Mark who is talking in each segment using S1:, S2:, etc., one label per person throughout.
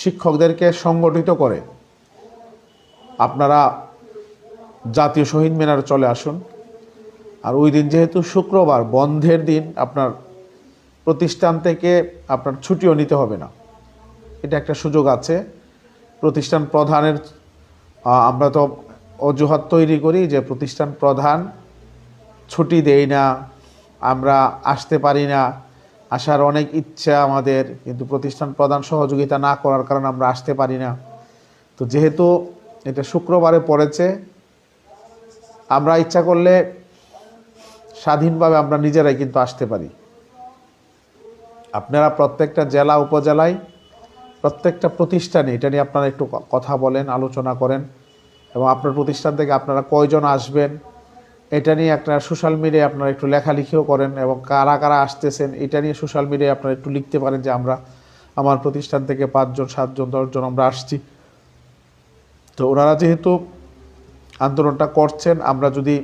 S1: শিক্ষকদেরকে সংগঠিত করে আপনারা জাতীয় শহীদ মিনারে চলে আসুন। আর ওই দিন যেহেতু শুক্রবার, বন্ধের দিন, আপনার প্রতিষ্ঠান থেকে আপনার ছুটিও নিতে হবে না। এটা একটা সুযোগ আছে। প্রতিষ্ঠান প্রধানের আমরা তো অজুহাত তৈরি করি যে প্রতিষ্ঠান প্রধান ছুটি দেই না, আমরা আসতে পারি না। আসার অনেক ইচ্ছা আমাদের, কিন্তু প্রতিষ্ঠান প্রধান সহযোগিতা না করার কারণে আমরা আসতে পারি না। তো যেহেতু এটা শুক্রবারে পড়েছে, আমরা ইচ্ছা করলে স্বাধীনভাবে আমরা নিজেরাই কিন্তু আসতে পারি। আপনারা প্রত্যেকটা জেলা, উপজেলায় প্রত্যেকটা প্রতিষ্ঠানে, এটা নিয়ে আপনারা একটু কথা বলেন, আলোচনা করেন, এবং আপনার প্রতিষ্ঠান থেকে আপনারা কয়জন আসবেন এটা নিয়ে একটা সোশ্যাল মিডিয়ায় আপনারা একটু লেখালেখিও করেন এবং কারা কারা আসতেছেন, এটা নিয়ে সোশ্যাল মিডিয়ায় আপনারা একটু লিখতে পারেন যে আমরা, আমার প্রতিষ্ঠান থেকে পাঁচজন, সাতজন, দশজন আমরা আসছি। তো ওনারা যেহেতু আন্দোলনটা করছেন, আমরা যদি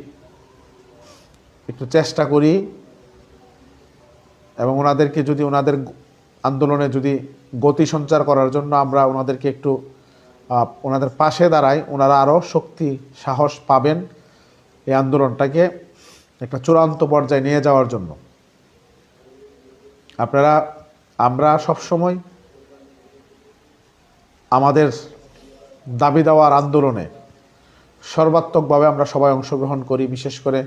S1: একটু চেষ্টা করি এবং ওনাদেরকে যদি ওনাদের আন্দোলনে যদি গতি সঞ্চার করার জন্য আমরা ওনাদেরকে একটু ওনাদের পাশে দাঁড়াই, ওনারা আরও শক্তি, সাহস পাবেন। এই আন্দোলনটাকে একটা চূড়ান্ত পর্যায়ে নিয়ে যাওয়ার জন্য। আপনারা, আমরা সবসময় আমাদের দাবি দেওয়ার আন্দোলনে সর্বাত্মকভাবে আমরা সবাই অংশগ্রহণ করি, বিশেষ করে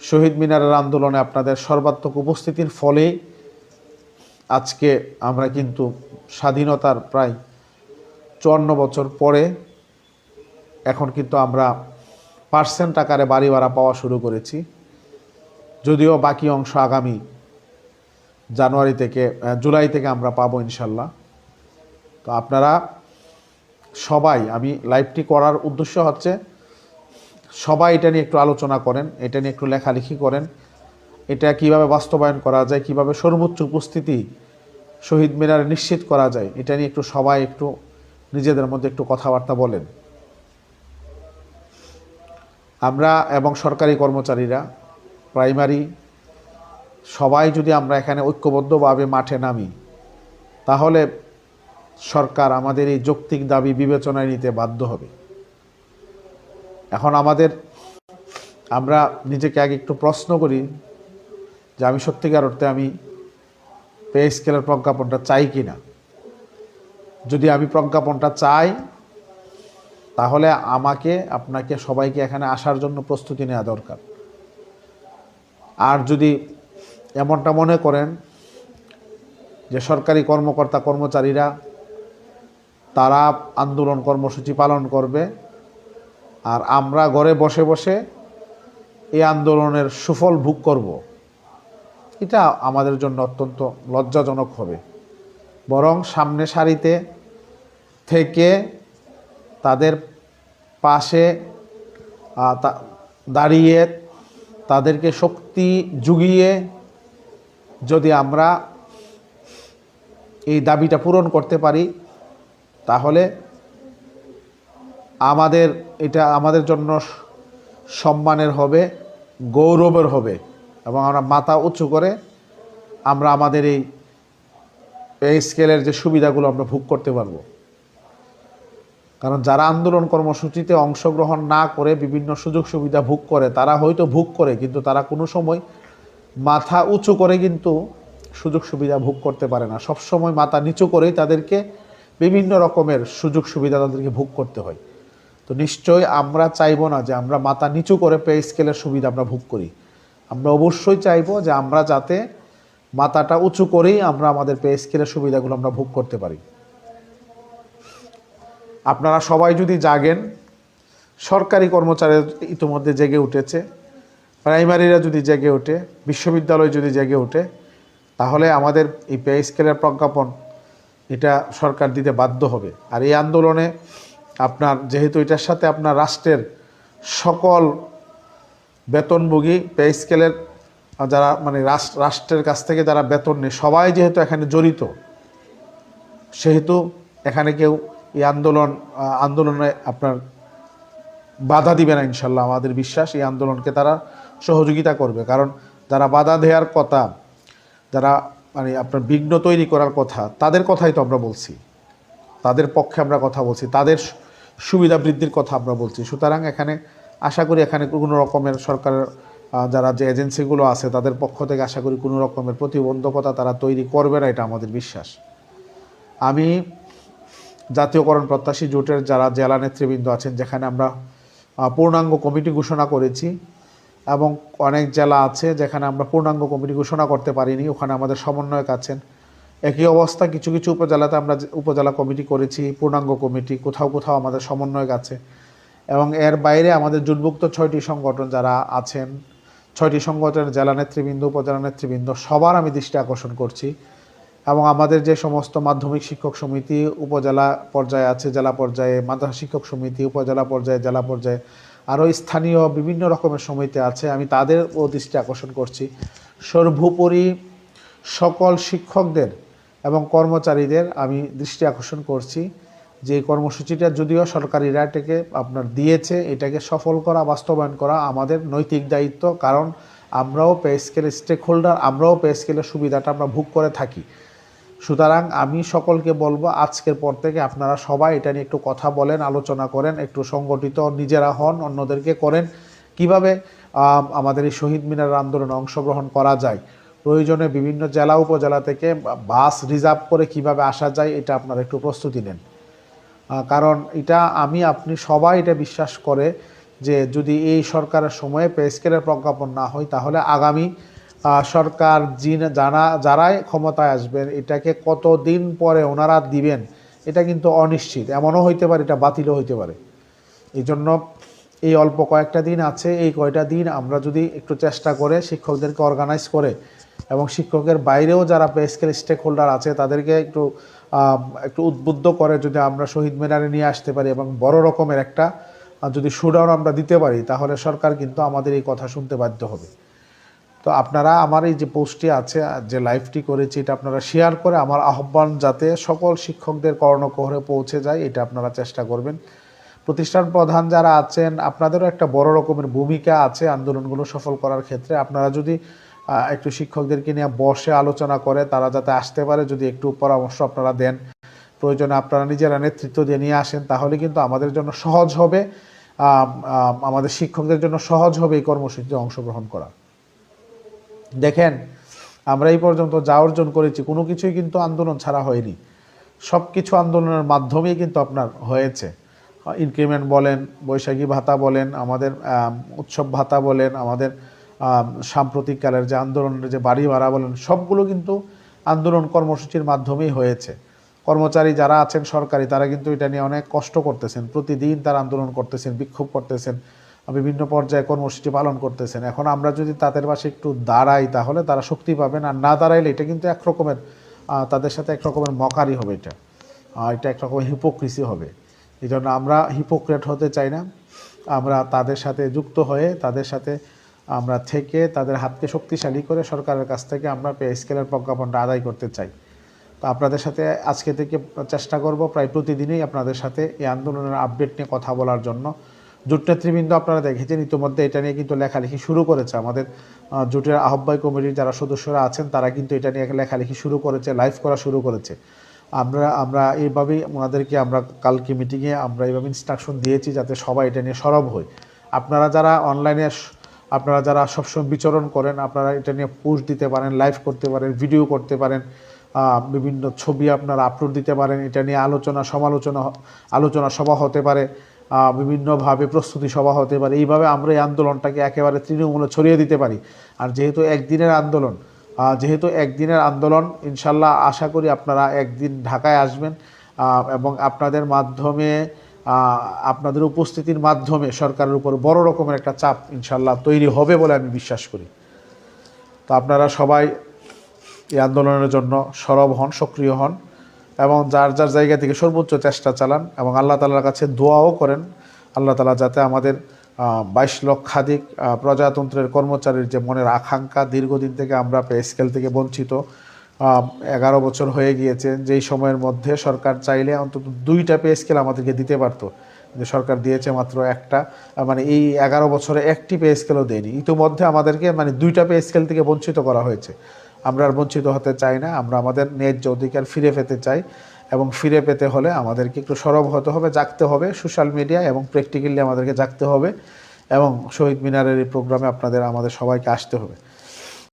S1: শহীদ মিনারের আন্দোলনে আপনাদের সর্বাত্মক উপস্থিতির ফলেই আজকে আমরা কিন্তু স্বাধীনতার প্রায় চুয়ান্ন বছর পরে এখন কিন্তু আমরা পার্সেন্ট আকারে বাড়ি ভাড়া পাওয়া শুরু করেছি। যদিও বাকি অংশ আগামী জানুয়ারি থেকে জুলাই থেকে আমরা পাবো ইনশাল্লাহ। তো আপনারা সবাই, আমি লাইভটি করার উদ্দেশ্য হচ্ছে, সবাই এটা নিয়ে একটু আলোচনা করেন, এটা নিয়ে একটু লেখালেখি করেন। এটা কীভাবে বাস্তবায়ন করা যায়, কীভাবে সর্বোচ্চ উপস্থিতি শহীদ মিনারে নিশ্চিত করা যায়, এটা নিয়ে একটু সবাই একটু নিজেদের মধ্যে একটু কথাবার্তা বলেন। আমরা এবং সরকারি কর্মচারীরা, প্রাইমারি, সবাই যদি আমরা এখানে ঐক্যবদ্ধভাবে মাঠে নামি, তাহলে সরকার আমাদের এই যৌক্তিক দাবি বিবেচনায় নিতে বাধ্য হবে। এখন আমাদের, আমরা নিজেকে আগে একটু প্রশ্ন করি যে আমি সত্যিকার অর্থে আমি পে স্কেলের প্রজ্ঞাপনটা চাই কি না যদি আমি প্রজ্ঞাপনটা চাই তাহলে আমাকে, আপনাকে, সবাইকে এখানে আসার জন্য প্রস্তুতি নেওয়া দরকার। আর যদি এমনটা মনে করেন যে সরকারি কর্মকর্তা, কর্মচারীরা, তারা আন্দোলন কর্মসূচি পালন করবে, আর আমরা ঘরে বসে বসে এই আন্দোলনের সুফল ভোগ করব, এটা আমাদের জন্য অত্যন্ত লজ্জাজনক হবে। বরং সামনে সারিতে থেকে তাদের পাশে দাঁড়িয়ে তাদেরকে শক্তি জুগিয়ে যদি আমরা এই দাবিটা পূরণ করতে পারি, তাহলে আমাদের এটা আমাদের জন্য সম্মানের হবে, গৌরবের হবে এবং আমরা মাথা উঁচু করে আমরা আমাদের এই স্কেলের যে সুবিধাগুলো আমরা ভোগ করতে পারব। কারণ যারা আন্দোলন কর্মসূচিতে অংশগ্রহণ না করে বিভিন্ন সুযোগ সুবিধা ভোগ করে, তারা হয়তো ভোগ করে, কিন্তু তারা কোনো সময় মাথা উঁচু করে কিন্তু সুযোগ সুবিধা ভোগ করতে পারে না। সব সময় মাথা নিচু করেই তাদেরকে বিভিন্ন রকমের সুযোগ সুবিধা তাদেরকে ভোগ করতে হয়। তো নিশ্চয়ই আমরা চাইব না যে আমরা মাথা নিচু করে পে স্কেলের সুবিধা আমরা ভোগ করি। আমরা অবশ্যই চাইব যে আমরা যাতে মাথাটা উঁচু করেই আমরা আমাদের পে স্কেলের সুবিধাগুলো আমরা ভোগ করতে পারি। আপনারা সবাই যদি জাগেন, সরকারি কর্মচারী ইতিমধ্যে জেগে উঠেছে, প্রাইমারিরা যদি জেগে ওঠে, বিশ্ববিদ্যালয় যদি জেগে ওঠে, তাহলে আমাদের এই পে স্কেলের প্রজ্ঞাপন এটা সরকার দিতে বাধ্য হবে। আর এই আন্দোলনে আপনার, যেহেতু এটার সাথে আপনার রাষ্ট্রের সকল বেতনভোগী পে স্কেলের যারা মানে রাষ্ট্র রাষ্ট্রের কাছ থেকে যারা বেতন নেয়, সবাই যেহেতু এখানে জড়িত, সেহেতু এখানে কেউ এই আন্দোলন আন্দোলনে আপনার বাধা দিবে না ইনশাল্লাহ আমাদের বিশ্বাস। এই আন্দোলনকে তারা সহযোগিতা করবে। কারণ যারা বাধা দেওয়ার কথা, যারা মানে আপনার বিঘ্ন তৈরি করার কথা, তাদের কথাই তো আমরা বলছি। তাদের পক্ষে আমরা কথা বলছি, তাদের সুবিধা বৃদ্ধির কথা আমরা বলছি। সুতরাং এখানে আশা করি এখানে কোনো রকমের সরকারের যারা যে এজেন্সিগুলো আছে, তাদের পক্ষ থেকে আশা করি কোনো রকমের প্রতিবন্ধকতা তারা তৈরি করবে না, এটা আমাদের বিশ্বাস। আমি জাতীয়করণ প্রত্যাশী জোটের যারা জেলা নেতৃবৃন্দ আছেন, যেখানে আমরা পূর্ণাঙ্গ কমিটি ঘোষণা করেছি এবং অনেক জেলা আছে যেখানে আমরা পূর্ণাঙ্গ কমিটি ঘোষণা করতে পারিনি, ওখানে আমাদের সমন্বয়ক আছেন। একই অবস্থা কিছু কিছু উপজেলাতে আমরা উপজেলা কমিটি করেছি, পূর্ণাঙ্গ কমিটি, কোথাও কোথাও আমাদের সমন্বয়ক আছে। এবং এর বাইরে আমাদের জুটভুক্ত ছয়টি সংগঠন যারা আছেন, ছয়টি সংগঠনের জেলা নেতৃবৃন্দ, উপজেলা নেতৃবৃন্দ, সবার আমি দৃষ্টি আকর্ষণ করছি। এবং আমাদের যে সমস্ত মাধ্যমিক শিক্ষক সমিতি উপজেলা পর্যায়ে আছে, জেলা পর্যায়ে, মাদ্রাসা শিক্ষক সমিতি, উপজেলা পর্যায়ে, জেলা পর্যায়ে, আরও স্থানীয় বিভিন্ন রকমের সমিতি আছে। আমি তাদেরও দৃষ্টি আকর্ষণ করছি। সর্বোপরি সকল শিক্ষকদের এবং কর্মচারীদের আমি দৃষ্টি আকর্ষণ করছি যে কর্মসূচিটা যদিও সরকারি রায়টাকে আপনার দিয়েছে, এটাকে সফল করা, বাস্তবায়ন করা আমাদের নৈতিক দায়িত্ব। কারণ আমরাও পে স্কেলের স্টেক হোল্ডার আমরাও পে স্কেলের সুবিধাটা আমরা ভোগ করে থাকি। সুতরাং আমি সকলকে বলব, আজকের পর থেকে আপনারা সবাই এটা নিয়ে একটু কথা বলেন, আলোচনা করেন, একটু সংগঠিত নিজেরা হন, অন্যদেরকে করেন। কীভাবে আমাদের এই শহীদ মিনার আন্দোলনে অংশগ্রহণ করা যায়, প্রয়োজনে বিভিন্ন জেলা, উপজেলা থেকে বাস রিজার্ভ করে কীভাবে আসা যায়, এটা আপনারা একটু প্রস্তুতি নেন। কারণ এটা আমি, আপনি সবাই এটা বিশ্বাস করে যে যদি এই সরকারের সময়ে পে স্কেলের প্রজ্ঞাপন না হয়, তাহলে আগামী সরকার যিন যারা যারাই ক্ষমতায় আসবেন, এটাকে কতদিন পরে ওনারা দিবেন, এটা কিন্তু অনিশ্চিত। এমনও হইতে পারে, এটা বাতিলও হইতে পারে। এই জন্য এই অল্প কয়েকটা দিন আছে, এই কয়টা দিন আমরা যদি একটু চেষ্টা করে শিক্ষকদেরকে অর্গানাইজ করে এবং শিক্ষকের বাইরেও যারা পে স্কেল স্টেক হোল্ডার আছে, তাদেরকে একটু একটু উদ্বুদ্ধ করে যদি আমরা শহীদ মিনারে নিয়ে আসতে পারি এবং বড় রকমের একটা যদি শুডাউন আমরা দিতে পারি, তাহলে সরকার কিন্তু আমাদের এই কথা শুনতে বাধ্য হবে। তো আপনারা আমার এই যে পোস্টটি আছে যে লাইভটি করেছি এটা আপনারা শেয়ার করে আমার আহ্বান যাতে সকল শিক্ষকদের কর্ণকোহরে পৌঁছে যায় এটা আপনারা চেষ্টা করবেন। প্রতিষ্ঠান প্রধান যারা আছেন আপনাদেরও একটা বড় রকমের ভূমিকা আছে আন্দোলনগুলো সফল করার ক্ষেত্রে। আপনারা যদি একটু শিক্ষকদেরকে নিয়ে বসে আলোচনা করে তারা যাতে আসতে পারে যদি একটু পরামর্শ আপনারা দেন প্রয়োজনে আপনারা নিজেরা নেতৃত্ব দিয়ে নিয়ে আসেন তাহলে কিন্তু আমাদের জন্য সহজ হবে আম, আম, আমাদের শিক্ষকদের জন্য সহজ হবে এই কর্মসূচিতে অংশগ্রহণ করা। দেখেন, আমরা এই পর্যন্ত যা অর্জন করেছি, কোনো কিছুই কিন্তু আন্দোলন ছাড়া হয়নি। সব কিছু আন্দোলনের মাধ্যমেই কিন্তু আপনার হয়েছে। ইনক্রিমেন্ট বলেন, বৈশাখী ভাতা বলেন, আমাদের উৎসব ভাতা বলেন, আমাদের সাম্প্রতিককালের যে আন্দোলনের যে বাড়ি ভাড়া বলেন, সবগুলো কিন্তু আন্দোলন কর্মসূচির মাধ্যমেই হয়েছে। কর্মচারী যারা আছেন সরকারি, তারা কিন্তু এটা নিয়ে অনেক কষ্ট করতেছেন। প্রতিদিন তারা আন্দোলন করতেছেন, বিক্ষোভ করতেছেন। বিভিন্ন পর্যায়ে কর্মসূচি পালন করতেছেন। এখন আমরা যদি তাদের পাশে একটু দাঁড়াই তাহলে তারা শক্তি পাবেন আর না দাঁড়াইলে এটা কিন্তু এক রকমের তাদের সাথে এক রকমের মকারি হবে এটা। এটা এক রকমের হিপোক্রিসি হবে। এই জন্য আমরা হিপোক্রেট হতে চাই না। আমরা তাদের সাথে যুক্ত হয়ে, তাদের সাথে আমরা থেকে, তাদের হাতকে শক্তিশালী করে সরকারের কাছ থেকে আমরা পে স্কেলের প্রজ্ঞাপনটা আদায় করতে চাই। তো আপনাদের সাথে আজকে থেকে চেষ্টা করব, প্রায় প্রতিদিনই আপনাদের সাথে এই আন্দোলনের আপডেট নিয়ে কথা বলার জন্য। জোট নেতৃবৃন্দ আপনারা দেখেছেন, ইতিমধ্যে এটা নিয়ে কিন্তু লেখালেখি শুরু করেছে। আমাদের জোটের আহ্বায়ক কমিটির যারা সদস্যরা আছেন, তারা কিন্তু এটা নিয়ে লেখালেখি শুরু করেছে, লাইভ করা শুরু করেছে। আমরা আমরা এইভাবেই, ওনাদেরকে আমরা কালকে মিটিংয়ে আমরা এইভাবে ইনস্ট্রাকশন দিয়েছি যাতে সবাই এটা নিয়ে সরব হয় আপনারা যারা অনলাইনে আপনারা যারা সবসময় বিচরণ করেন, আপনারা এটা নিয়ে পোস্ট দিতে পারেন লাইভ করতে পারেন ভিডিও করতে পারেন বিভিন্ন ছবি আপনারা আপলোড দিতে পারেন, এটা নিয়ে আলোচনা, সমালোচনা আলোচনা সভা হতে পারে। বিভিন্নভাবে প্রস্তুতি সভা হতে পারে। এইভাবে আমরা এই আন্দোলনটাকে একেবারে তৃণমূলে ছড়িয়ে দিতে পারি। আর যেহেতু একদিনের আন্দোলন যেহেতু একদিনের আন্দোলন ইনশাল্লাহ আশা করি আপনারা একদিন ঢাকায় আসবেন এবং আপনাদের মাধ্যমে আপনাদের উপস্থিতির মাধ্যমে সরকারের উপর বড় রকমের একটা চাপ ইনশাল্লাহ তৈরি হবে বলে আমি বিশ্বাস করি। তো আপনারা সবাই এই আন্দোলনের জন্য সরব হন, সক্রিয় হন। এবং যার যার জায়গা থেকে সর্বোচ্চ চেষ্টা চালান এবং আল্লাহ তালার কাছে দোয়াও করেন। আল্লাহ তালা যাতে আমাদের বাইশ লক্ষাধিক প্রজাতন্ত্রের কর্মচারীর যে মনের আকাঙ্ক্ষা দীর্ঘদিন থেকে আমরা পে স্কেল থেকে বঞ্চিত এগারো বছর হয়ে গিয়েছে, যেই সময়ের মধ্যে সরকার চাইলে অন্তত দুইটা পে স্কেল আমাদেরকে দিতে পারতো। যে সরকার দিয়েছে মাত্র একটা মানে এই এগারো বছরে একটি পে স্কেলও দেয়নি। ইতিমধ্যে আমাদেরকে মানে দুইটা পে স্কেল থেকে বঞ্চিত করা হয়েছে। আমরা আর বঞ্চিত হতে চাই না, আমরা আমাদের ন্যায্য অধিকার ফিরে পেতে চাই এবং ফিরে পেতে হলে আমাদেরকে একটু সরব হতে হবে, জাগতে হবে সোশ্যাল মিডিয়া এবং প্র্যাকটিক্যালি আমাদেরকে জাগতে হবে এবং শহীদ মিনারের এই প্রোগ্রামে আপনাদের, আমাদের সবাইকে আসতে হবে।